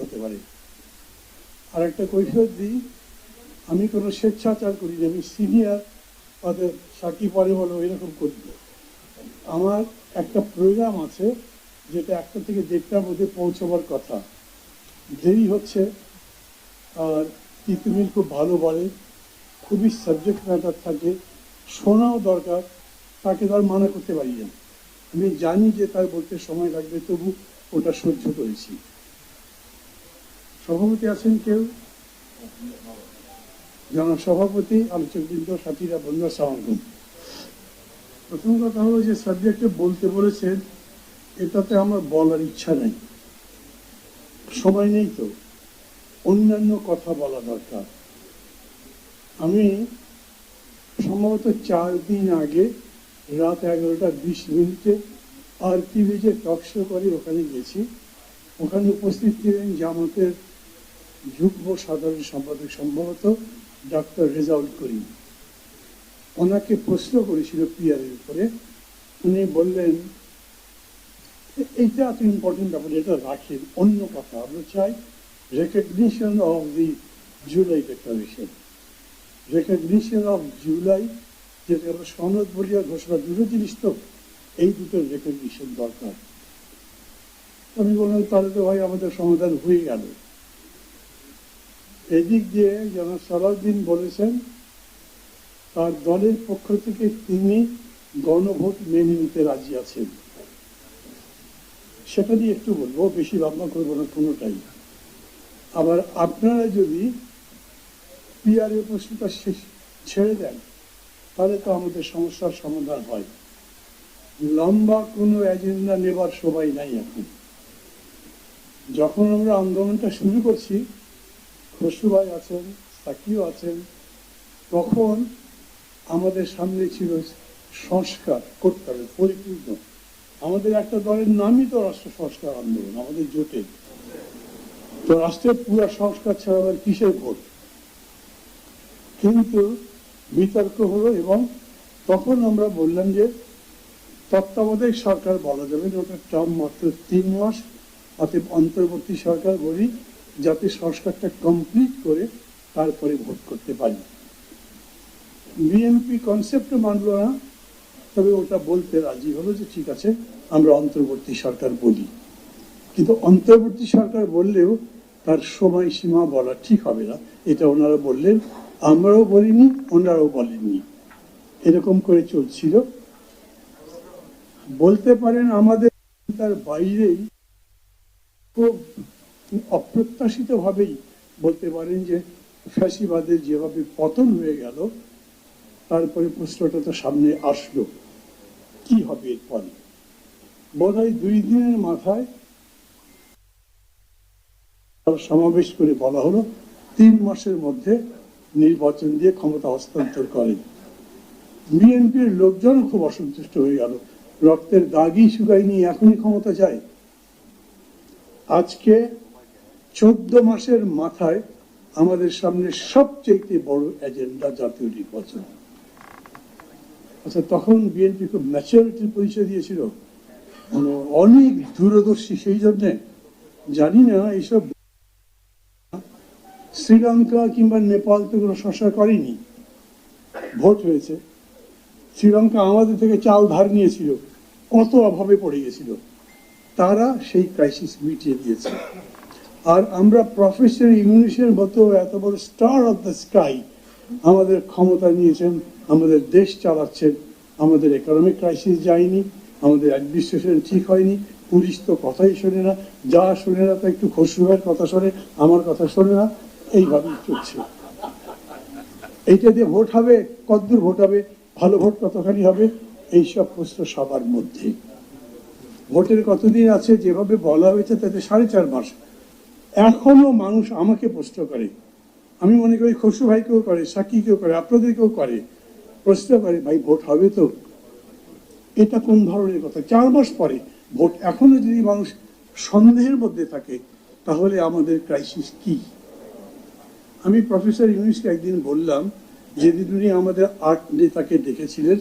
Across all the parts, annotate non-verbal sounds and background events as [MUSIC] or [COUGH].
হতে পারে। আর একটা কৈফিয়ত দিই, আমি কোনো স্বেচ্ছাচার করি না, আমি সিনিয়র তাদের সাকি পরে বলো, এরকম করি। আমার একটা প্রোগ্রাম আছে, যেটা একটা থেকে দেড়টার মধ্যে পৌঁছবার কথা। দেরি হচ্ছে, আর তিতুমির খুব ভালো বলে, খুবই সাবজেক্ট ম্যাটার থাকে, শোনাও দরকার, তাকে তার মানা করতে পারি না। আমি জানি যে তার বলতে সময় লাগবে, তবু ওটা সহ্য করেছি। সভাপতি আছেন কেউ? জনসভাপতি, আলোচকবৃন্দ, সাথীরা, বন্ধু সালাম প্রথম কথা হলো যে সাবজেক্টে বলতে বলেছেন, এটাতে আমার বলার ইচ্ছা নেই। সময় নেই তো। অন্যান্য কথা বলা দরকার। আমি সম্ভবত চার দিন আগে রাত এগারোটা বিশ মিনিটে আর টিভি যে টক শো করে ওখানে গেছি। ওখানে উপস্থিত ছিলেন জামাতের যুগ্ম সাধারণ সম্পাদক সম্ভবত ডক্টর রেজাউল করিম। ওনাকে প্রশ্ন করেছিল পিয়ারের উপরে। উনি বললেন, এইটা এত ইম্পর্টেন্ট ব্যাপার, এটা রাখেন, অন্য কথা আমরা চাই। Recognition of the July declaration recognition of July যেটা আমরা সনদ বলিয়া ঘোষণা, দুটো জিনিস তো, এই দুটোর রেকগনিশন দরকার। আমি বললাম, তাহলে তো ভাই আমাদের সমাধান হয়ে গেল। এদিক দিয়ে যেন সালাউদ্দিন বলেছেন, তার দলের পক্ষ থেকে তিনি গণভোট মেনে নিতে রাজি আছেন। সেটা নিয়ে একটু বলব, বেশি লম্বা করব না কোনোটাই। আবার আপনারা যদি পিআরএ প্রশ্নটা ছেড়ে দেন, তাহলে তো আমাদের সমস্যার সমাধান হয়। লম্বা কোনো এজেন্ডা নেবার সবাই নাই এখন। যখন আমরা আন্দোলনটা শুরু করছি ভাই আছেন, সাকিও আছেন, তখন আমাদের সামনে ছিল সংস্কার করতে হবে পরিপূর্ণ। আমাদের একটা দলের নামই তো রাষ্ট্র সংস্কার আন্দোলন, আমাদের জোটে। তো রাষ্ট্রের পুরো সংস্কার ছাড়া আবার কিসের ভোট? কিন্তু বিতর্ক হলো এবং তখন আমরা বললাম যে, তত্ত্বাবধায়ক সরকার বলা যাবে ওটা টার্ম মাত্র তিন মাস, অতএব অন্তর্বর্তী সরকার বলি যাতে সংস্কারটা কমপ্লিট করে তারপরে ভোট করতে পারি। বিএনপি কনসেপ্ট মানলো না, তবে ওটা বলতে রাজি হলো যে ঠিক আছে, আমরা অন্তর্বর্তী সরকার বলি। কিন্তু অন্তর্বর্তী সরকার বললেও তার সময়সীমা বলা ঠিক হবে না। এটা ওনারা বললেন, আমরাও বলিনি, ওনারাও বলেননি। এরকম করে চলছিল। বলতে পারেন আমাদের তার বাইরেই খুব অপ্রত্যাশিত ভাবেই বলতে পারেন যে ফ্যাসিবাদের যেভাবে পতন হয়ে গেল, তারপরে প্রশ্নটা তো সামনে আসলো। কি হবে এরপরে? বোধ হয় দুই দিনের মাথায় সমাবেশ করে বলা হলো, তিন মাসের মধ্যে নির্বাচন দিয়ে ক্ষমতা হস্তান্তর করেন বিএনপির লোকজন খুব অসন্তুষ্ট হয়ে গেল। রক্তের দাগই শুকায়নি, এখনই ক্ষমতা যায় আজকে চোদ্দ মাসের মাথায় আমাদের সামনে সবচেয়ে বড় এজেন্ডা জাতীয় নির্বাচন। আচ্ছা তখন বিএনপি খুব ম্যাচুরিটির পরিচয় দিয়েছিল। অনেক দূরদর্শী সেই জন্যে জানি না এইসব শ্রীলঙ্কা কিংবা নেপাল তো কোনো সংস্কার করেনি। ভোট হয়েছে। শ্রীলঙ্কা আমাদের থেকে চাল ধার নিয়েছিল, কত অভাবে পড়ে গেছিল। তারা সেই ক্রাইসিস মিটিয়ে দিয়েছে। আর আমরা প্রফেসর ইংলিশের মতো এত বড় স্টার অফ দ্য স্কাই আমাদের ক্ষমতা নিয়েছেন, আমাদের দেশ চালাচ্ছেন, আমাদের ইকোনমিক ক্রাইসিস যায়নি, আমাদের অ্যাডমিনিস্ট্রেশন ঠিক হয়নি, পুলিশ তো কথাই শোনে না, যা শোনে না তা একটু খসরুভাইয়ের কথা শোনে, আমার কথা শোনে না, এইভাবেই চলছে। এইটা দিয়ে ভোট হবে, কতদূর ভোট হবে, ভালো ভোট কতখানি হবে, এইসব প্রশ্ন সবার মধ্যে। ভোটের কতদিন আছে, যেভাবে বলা হয়েছে, তাতে সাড়ে চার মাস এখনও মানুষ আমাকে প্রশ্ন করে। আমি মনে করি খসরু ভাইকেও করে সাকিকেও করে, আপনাদেরকেও করে। প্রশ্ন করে, ভাই, ভোট হবে তো? এটা কোন ধরনের কথা? চার মাস পরে ভোট। এখনও যদি মানুষ সন্দেহের মধ্যে থাকে, তাহলে আমাদের ক্রাইসিস কি? আমি প্রফেসর ইউনিসকে একদিন বললাম যেদিন উনি আমাদের আর্ট নেতাকে ডেকেছিলেন।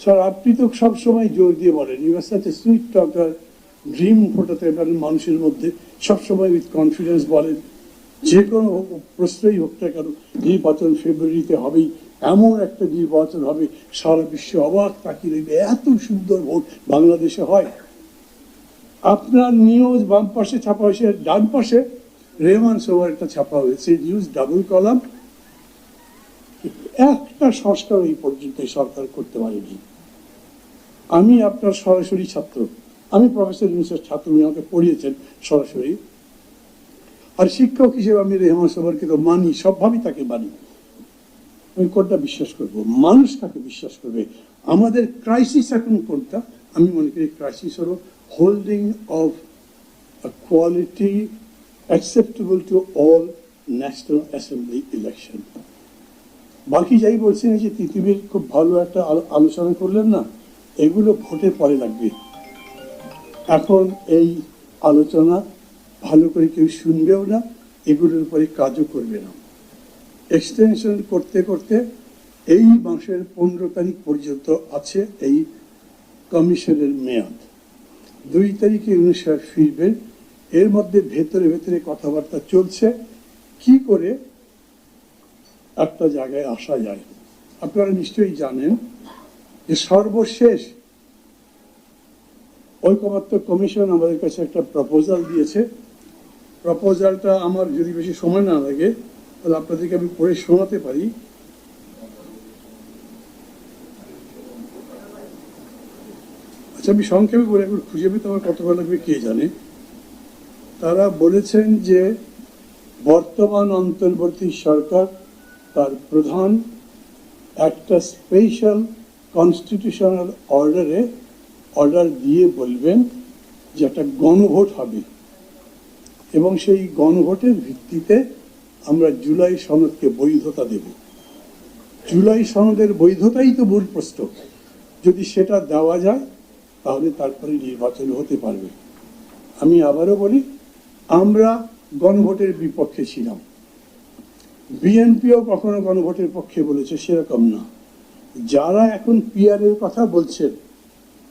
স্যার, আপনি তো সবসময় জোর দিয়ে বলেন। You are sweet talker dream ফোটাতে পারেন মানুষের মধ্যে। সবসময় উইথ কনফিডেন্স বলেন। যে কোনো প্রশ্নই হোক না কেন, নির্বাচন ফেব্রুয়ারিতে হবেই। এমন একটা নির্বাচন হবে, সারা বিশ্বে অবাক তাকিয়ে রইবে, এত সুন্দর ভোট বাংলাদেশে হয়। আপনার নিউজ বাম পাশে, ছাপা হয়েছে, ডান পাশে, রেহমান সোভার একটা ছাপা হয়েছে নিউজ ডাবল কলাম একটা সংস্কার এই পর্যন্ত সরকার করতে পারেনি। আমি আপনার সরাসরি ছাত্র। আমি প্রফেসর ইউনুসের ছাত্র, উনি আমাকে পড়িয়েছেন সরাসরি। আর শিক্ষক হিসেবে আমি রেহমান সোভারকে তো মানি, সবভাবেই তাকে মানি। আমি কোনটা বিশ্বাস করব? মানুষ তাকে বিশ্বাস করবে। আমাদের ক্রাইসিস এখন কোনটা? আমি মনে করি ক্রাইসিস হলো holding of quality acceptable to all national assembly election বাকি যাই বলছেন যে পৃথিবীর খুব ভালো একটা আলো- আলোচনা করলেন না, এগুলো ভোটের পরে লাগবে। এখন এই আলোচনা ভালো করে কেউ শুনবেও না, এগুলোর উপরে কাজও করবে না। এক্সটেনশন করতে করতে এই মাসের পনেরো তারিখ পর্যন্ত আছে এই কমিশনের মেয়াদ। দুই তারিখে উনিশ ফিরবেন এর মধ্যে ভেতরে ভেতরে কথাবার্তা চলছে, কি করে একটা জায়গায় আসা যায়। আপনারা নিশ্চয়ই জানেন যে সর্বশেষ ঐকমত্য কমিশন আমাদের কাছে একটা প্রপোজাল দিয়েছে। প্রপোজালটা আমার যদি বেশি সময় না লাগে, তাহলে আপনাদেরকে আমি পড়ে শোনাতে পারি। আচ্ছা আমি সংক্ষেপে বলে, একবার খুঁজে পেতে আমার কতক্ষণ লাগবে কে জানে? তারা বলেছেন যে বর্তমান অন্তর্বর্তী সরকার তার প্রধান একটা স্পেশাল কনস্টিটিউশনাল অর্ডারে অর্ডার দিয়ে বলবেন যে একটা গণভোট হবে। এবং সেই গণভোটের ভিত্তিতে আমরা জুলাই সনদকে বৈধতা দেব। জুলাই সনদের বৈধতাই তো মূল প্রশ্ন। যদি সেটা দেওয়া যায়, তাহলে তারপরে নির্বাচন হতে পারবে। আমি আবারও বলি, আমরা গণভোটের বিপক্ষে ছিলাম। বিএনপিও কখনো গণভোটের পক্ষে বলেছে সেরকম না। যারা এখন পিআর এর কথা বলছেন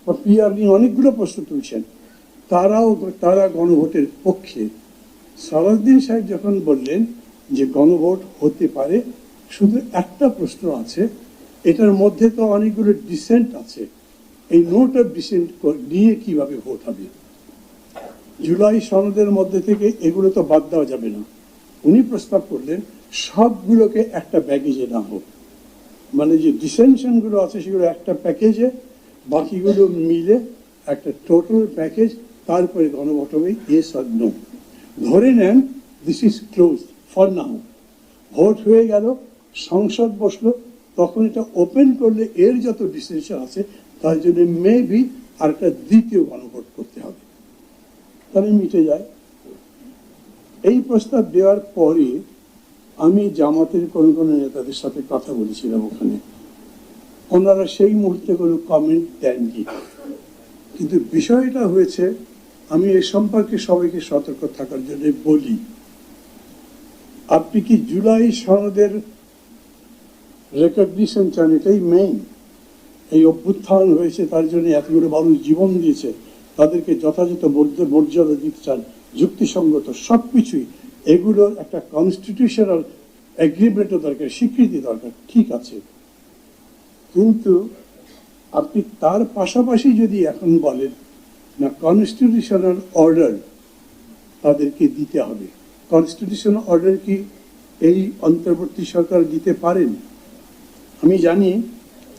বা পিআর নিয়ে অনেকগুলো প্রশ্ন তুলছেন। তারাও, তারা গণভোটের পক্ষে। সালাউদ্দিন সাহেব যখন বললেন যে গণভোট হতে পারে, শুধু একটা প্রশ্ন আছে, এটার মধ্যে তো অনেকগুলো ডিসেন্ট আছে। এই নোট অফ ডিসেন্ট নিয়ে কীভাবে ভোট হবে? জুলাই সনদের মধ্যে থেকে এগুলো তো বাদ দেওয়া যাবে না। উনি প্রস্তাব করলেন, সবগুলোকে একটা প্যাকেজে না হোক। মানে যে ডিসেনশনগুলো আছে, সেগুলো একটা প্যাকেজে বাকিগুলো মিলে একটা টোটাল প্যাকেজ তারপরে গণভোট হবে এস আর নো ধরে নেন this is close for now vote হয়ে গেল, সংসদ বসল, তখন এটা ওপেন করলে এর যত ডিসিশন আছে, তার জন্য মেবি আর একটা দ্বিতীয় গণভোট করতে হবে। তাহলে মিটে যায়। এই প্রস্তাব দেওয়ার পরে আমি জামাতের কোন কোন নেতাদের সাথে কথা বলেছিলাম ওখানে। ওনারা সেই মুহূর্তে কোনো কমেন্ট দেননি। কিন্তু বিষয়টা হয়েছে, আমি এ সম্পর্কে সবাইকে সতর্ক থাকার জন্য বলি, আপনি কি জুলাই সনদের রেকগনিশন চান? এটাই মেইন এই অভ্যুত্থান হয়েছে, তার জন্য এতগুলো মানুষ জীবন দিয়েছে, তাদেরকে যথাযথ মর্য- মর্যাদা দিতে চান, যুক্তিসঙ্গত সব কিছুই এগুলোর একটা কনস্টিটিউশনাল এগ্রিমেন্টও দরকার, স্বীকৃতি দরকার, ঠিক আছে। কিন্তু আপনি তার পাশাপাশি যদি এখন বলেন, না কনস্টিটিউশনাল অর্ডার তাদেরকে দিতে হবে। কনস্টিটিউশনাল অর্ডার কি এই অন্তর্বর্তী সরকার দিতে পারেন? আমি জানি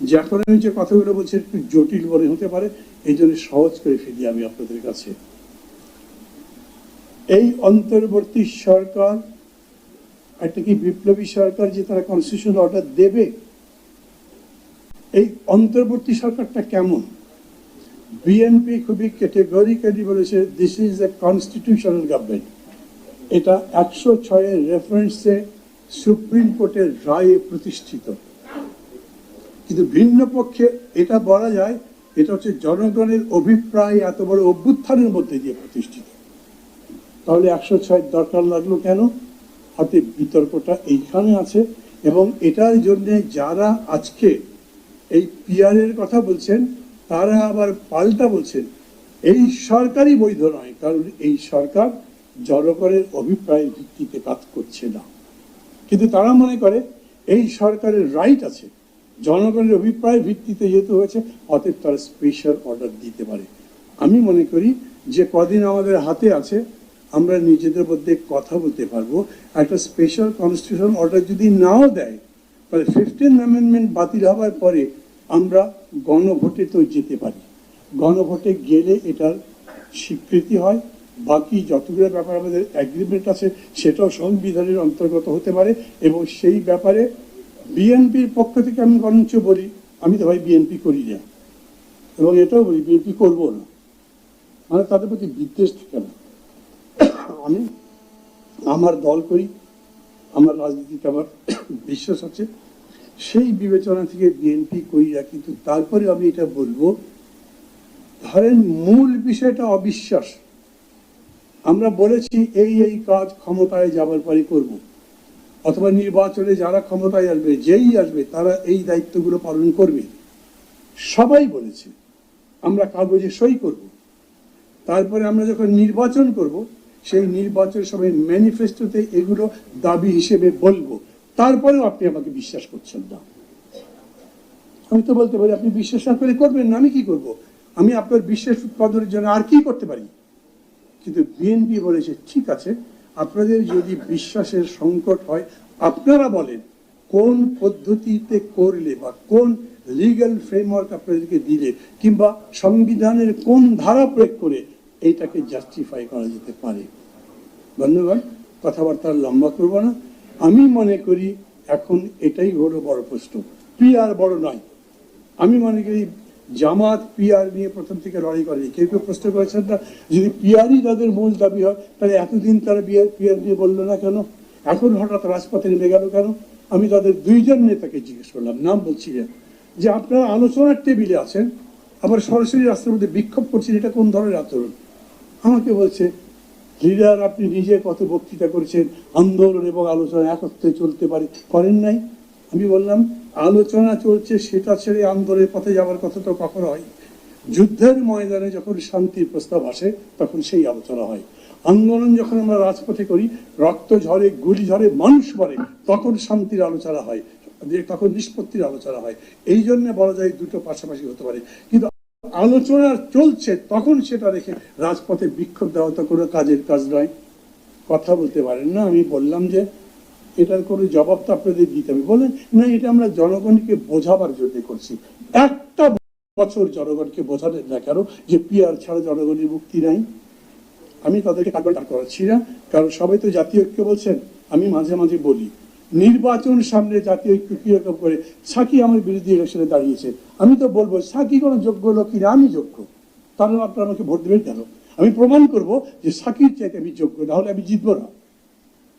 যে এখন আমি যে কথাগুলো বলছি একটু জটিল মনে হতে পারে, এই জন্য সহজ করে ফেলি আমি আপনাদের কাছে। এই অন্তর্বর্তী সরকার, একটা কি বিপ্লবী সরকার যে তারা কনস্টিটিউশন অর্ডার দেবে এই অন্তর্বর্তী সরকারটা কেমন? বিএনপি খুবই ক্যাটেগরিক্যালি বলেছে this is a constitutional government এটা একশো ছয়ের রেফারেন্সে সুপ্রিম কোর্টের রায়ে প্রতিষ্ঠিত। কিন্তু ভিন্ন পক্ষে এটা বলা যায়, এটা হচ্ছে জনগণের অভিপ্রায় এত বড় অভ্যুত্থানের মধ্যে দিয়ে প্রতিষ্ঠিত। তাহলে একশো ছয়ের দরকার লাগল কেন? হাতে বিতর্কটা এইখানে আছে এবং এটার জন্যে যারা আজকে এই পিয়ারের কথা বলছেন, তারা আবার পাল্টা বলছেন, এই সরকারই বৈধ নয়, কারণ এই সরকার জনগণের অভিপ্রায়ের ভিত্তিতে কাজ করছে না। কিন্তু তারা মনে করে এই সরকারের রাইট আছে, জনগণের অভিপ্রায় ভিত্তিতে যেহেতু হয়েছে, অতএব তারা স্পেশাল অর্ডার দিতে পারে। আমি মনে করি যে কদিন আমাদের হাতে আছে, আমরা নিজেদের মধ্যে কথা বলতে পারব, একটা স্পেশাল কনস্টিটিউশন অর্ডার যদি নাও দেয়, তাহলে ফিফটিন অ্যামেন্ডমেন্ট বাতিল হওয়ার পরে আমরা গণভোটে তো যেতে পারি। গণভোটে গেলে এটার স্বীকৃতি হয়। বাকি যতগুলো ব্যাপার আমাদের অ্যাগ্রিমেন্ট আছে, সেটাও সংবিধানের অন্তর্গত হতে পারে এবং সেই ব্যাপারে বিএনপির পক্ষ থেকে আমি বরঞ্চ বলি, আমি তো ভাই বিএনপি করি না। এবং এটাও বলি, বিএনপি করব না। মানে তাদের প্রতি বিদ্বেষ থাকে না। আমি আমার দল করি, আমার রাজনীতিতে আমার [COUGHS] বিশ্বাস আছে। সেই বিবেচনা থেকে বিএনপি করি না কিন্তু তারপরে আমি এটা বলব, ধরেন মূল বিষয়টা অবিশ্বাস। আমরা বলেছি এই এই কাজ ক্ষমতায় যাবার পরে করব। অথবা নির্বাচনে যারা ক্ষমতায় আসবে, যেই আসবে, তারা এই দায়িত্বগুলো পালন করবে। সবাই বলেছে, আমরা কাগজে সই করব। তারপরে আমরা যখন নির্বাচন করব, সেই নির্বাচনের সময় ম্যানিফেস্টোতে এগুলো দাবি হিসেবে বলব। তারপরেও আপনি আমাকে বিশ্বাস করছেন না। আমি তো বলতে পারি, আপনি বিশ্বাস না করে করবেন না, আমি কি করব? আমি আপনার বিশ্বাস উৎপাদনের জন্য আর কি করতে পারি? কিন্তু বিএনপি বলেছে, ঠিক আছে, আপনাদের যদি বিশ্বাসের সংকট হয়, আপনারা বলেন কোন পদ্ধতিতে করলে বা কোন লিগ্যাল ফ্রেমওয়ার্ক আপনাদেরকে দিলে কিংবা সংবিধানের কোন ধারা প্রয়োগ করে এইটাকে জাস্টিফাই করা যেতে পারে। ধন্যবাদ, কথাবার্তা লম্বা করব না। আমি মনে করি এখন এটাই হলো বড় প্রশ্ন। পিআর বড় নয়। আমি মনে করি জামাত পিআর নিয়ে প্রথম থেকে লড়াই করেনি কেউ কেউ প্রশ্ন করেছেন না, যদি পিআরই তাদের মূল দাবি হয়, তাহলে এতদিন তারা বিআর পিআর নিয়ে বলল না কেন? এখন হঠাৎ রাজপথে নেমে গেল কেন? আমি তাদের দুইজন নেতাকে জিজ্ঞেস করলাম, নাম বলছি যে আপনারা আলোচনার টেবিলে আছেন, আবার সরাসরি রাস্তার মধ্যে বিক্ষোভ করছেন, এটা কোন ধরনের আচরণ? আমাকে বলছে লিডার আপনি নিজে কত বক্তৃতা করেছেন, আন্দোলন এবং আলোচনা একত্রে চলতে পারে, করেন নাই? আমি বললাম, আলোচনা চলছে, সেটা ছেড়ে আন্দোলনের পথে যাওয়ার কথা তো কখনো হয়। যুদ্ধের ময়দানে যখন শান্তির প্রস্তাব আসে, তখন সেই আলোচনা হয়। আন্দোলন যখন আমরা রাজপথে করি, রক্ত ঝরে, গুলি ঝরে, মানুষ মরে, তখন শান্তির আলোচনা হয়, তখন নিষ্পত্তির আলোচনা হয়। এই জন্য বলা যায় দুটো পাশাপাশি হতে পারে। কিন্তু আলোচনা চলছে, তখন সেটা রেখে রাজপথে বিক্ষোভ দেওয়া তো কোনো কাজের কাজ নয়। কথা বলতে পারেন না, আমি বললাম যে এটার কোনো জবাব তো আপনাদের দিতে হবে। বলেন, না, এটা আমরা জনগণকে বোঝাবার জন্য করছি। একটা বছর জনগণকে বোঝালেন না কেন যে পিআর ছাড়া জনগণের মুক্তি নাই। আমি তাদেরকে দাঁড় করাচ্ছি না, কারণ সবাই তো জাতীয় ঐক্য বলছেন, আমি মাঝে মাঝে বলি। নির্বাচন সামনে জাতীয় ঐক্য কীরকম করে সাকি আমার বিরোধী ইলেকশনে দাঁড়িয়েছে। আমি তো বলব, সাকি কোনো যোগ্য লোক কিনা আমি যোগ্য। কারণ আপনারা আমাকে ভোট দেবেন কেন? আমি প্রমাণ করব যে সাকির চাইতে আমি যোগ্য, না হলে আমি জিতবো না।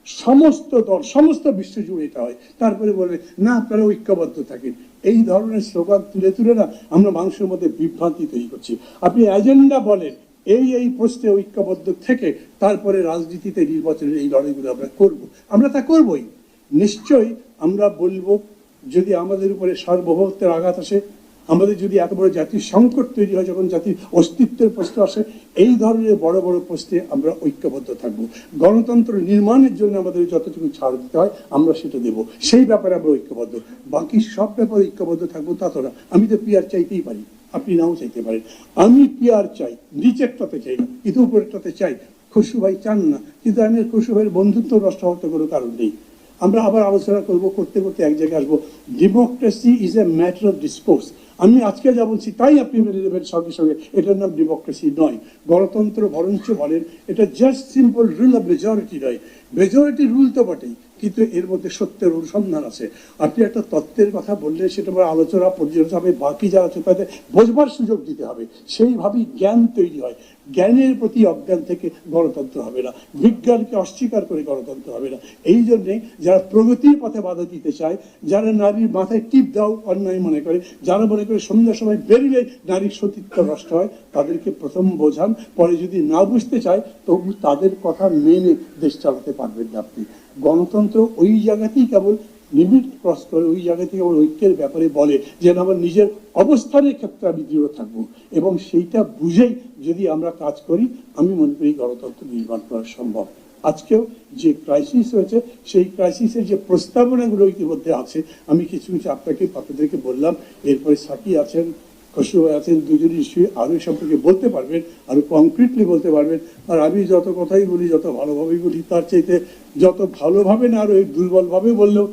সমস্ত দল, সমস্ত বিশ্ব জুড়ে এটা হয়। তারপরে বলবে, না, আপনারা ঐক্যবদ্ধ থাকেন। এই ধরনের স্লোগান তুলে তুলে না আমরা মানুষের মধ্যে বিভ্রান্তি তৈরি করছি। আপনি এজেন্ডা বলেন, এই এই প্রশ্নে ঐক্যবদ্ধ থেকে তারপরে রাজনীতিতে নির্বাচনের এই লড়াইগুলো আমরা করব। আমরা তা করবই। নিশ্চয়ই আমরা বলব, যদি আমাদের উপরে সার্বভৌমত্বের আঘাত আসে, আমাদের যদি এত বড় জাতির সংকট তৈরি হয়, যখন জাতির অস্তিত্বের প্রশ্ন আসে, এই ধরনের বড় বড় প্রশ্নে আমরা ঐক্যবদ্ধ থাকব। গণতন্ত্র নির্মাণের জন্য আমাদের যতটুকু ছাড় দিতে হয়, আমরা সেটা দেব। সেই ব্যাপারে আমরা ঐক্যবদ্ধ। বাকি সব ব্যাপারে ঐক্যবদ্ধ থাকব তা তো না। আমি তো পিয়ার চাইতেই পারি। আপনি নাও চাইতে পারেন। আমি পিয়ার চাই, নিচেরটাতে চাই না, কিন্তু উপরেরটাতে চাই। খুশু ভাই চান না, কিন্তু আমি খুশু ভাইয়ের বন্ধুত্ব নষ্ট হতে কোনো কারণ নেই। আমরা আবার আলোচনা করব, করতে করতে এক জায়গায় আসব। Democracy is a matter of discourse আমি আজকে যা বলছি তাই আপনি মেনে নেবেন সঙ্গে সঙ্গে। এটার নাম ডেমোক্রেসি নয়। গণতন্ত্র বরঞ্চ বলেন। এটা just simple rule of majority নয়। মেজরিটি রুল তো বটেই। কিন্তু এর মধ্যে সত্যের অনুসন্ধান আছে। আপনি একটা তত্ত্বের কথা বললে সেটা আমার আলোচনা পর্যালোচনা হবে বাকি যারা আছে তাদের বোঝবার সুযোগ দিতে হবে। সেইভাবেই জ্ঞান তৈরি হয়। জ্ঞানের প্রতি অজ্ঞান থেকে গণতন্ত্র হবে না। বিজ্ঞানকে অস্বীকার করে গণতন্ত্র হবে না। এই জন্যে যারা প্রগতির পথে বাধা দিতে চায়, যারা নারীর মাথায় টিপ দাও অন্যায় মনে করে, যারা মনে করে সন্ধ্যার সময় বেরিয়ে নারীর সতীত্ব নষ্ট হয়, তাদেরকে প্রথম বোঝান। পরে যদি না বুঝতে চায়, তবু তাদের কথা মেনে দেশ চালাতে পারবেন না আপনি। গণতন্ত্র ওই জায়গাতেই কেবল লিমিট ক্রস করে, ওই জায়গা থেকে আমার ঐক্যের ব্যাপারে বলে যে আমার নিজের অবস্থানের ক্ষেত্রে আমি দৃঢ় থাকব। এবং সেইটা বুঝেই যদি আমরা কাজ করি, আমি মনে করি গণতন্ত্র নির্মাণ করা সম্ভব। আজকেও যে ক্রাইসিস হয়েছে, সেই ক্রাইসিসের যে প্রস্তাবনাগুলো ইতিমধ্যে আছে, আমি কিছু কিছু আপনাকে, আপনাদেরকে বললাম। এরপরে সাকি আছেন খসরু ভাই আছেন দুজন নিশ্চয়ই আরও এই সম্পর্কে বলতে পারবেন, আরও কংক্রিটলি বলতে পারবেন। আর আমি যত কথাই বলি, যত ভালোভাবেই বলি, তার চাইতে যত ভালোভাবে না আরও দুর্বলভাবে বললেও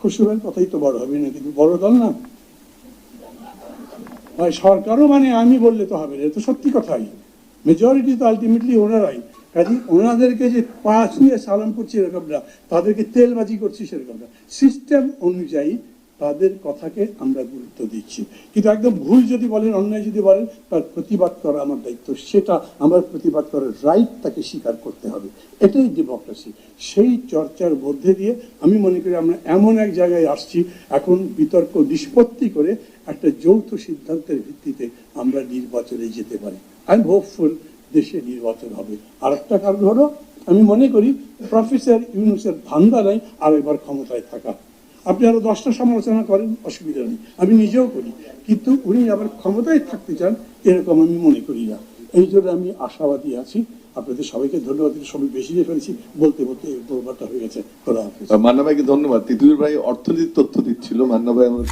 খসরু ভাইয়ের কথাই তো বড় হবে না, কিন্তু বড় দল না। ভাই, সরকারও মানে আমি বললে তো হবে না তো সত্যি কথাই। মেজরিটি তো আলটিমেটলি ওনারাই। কাজে ওনাদেরকে যে পা ছুঁয়ে সালাম করছি এরকম না, তাদেরকে তেলবাজি করছি সেরকম না। সিস্টেম অনুযায়ী তাদের কথাকে আমরা গুরুত্ব দিচ্ছি। কিন্তু একদম ভুল যদি বলেন, অন্যায় যদি বলেন, তার প্রতিবাদ করা আমার দায়িত্ব। সেটা আমার প্রতিবাদ করার রাইট তাকে স্বীকার করতে হবে। এটাই ডেমোক্রেসি সেই চর্চার মধ্যে দিয়ে আমি মনে করি আমরা এমন এক জায়গায় আসছি, এখন বিতর্ক, নিষ্পত্তি করে একটা যৌথ সিদ্ধান্তের ভিত্তিতে আমরা নির্বাচনে যেতে পারি। আই এম হোপফুল দেশে নির্বাচন হবে। আর একটা কারণ হলো, আমি মনে করি, প্রফেসর ইউনুসের ধান্দা নাই আরেকবার ক্ষমতায় থাকা। আপনি আরও দশটা সমালোচনা করেন, অসুবিধা নেই। আমি নিজেও করি, কিন্তু উনি আবার ক্ষমতায় থাকতে চান, এরকম আমি মনে করি না। এই জন্য আমি আশাবাদী আছি। আপনাদের সবাইকে ধন্যবাদ সবাই বেশি দিয়ে ফেলেছি। বলতে বলতে ব্যাপারটা হয়ে গেছে। মান্না ভাইকে ধন্যবাদ। তিতুমির ভাই অর্থনীতির তথ্য দিচ্ছিল। মান্না ভাই আমাদের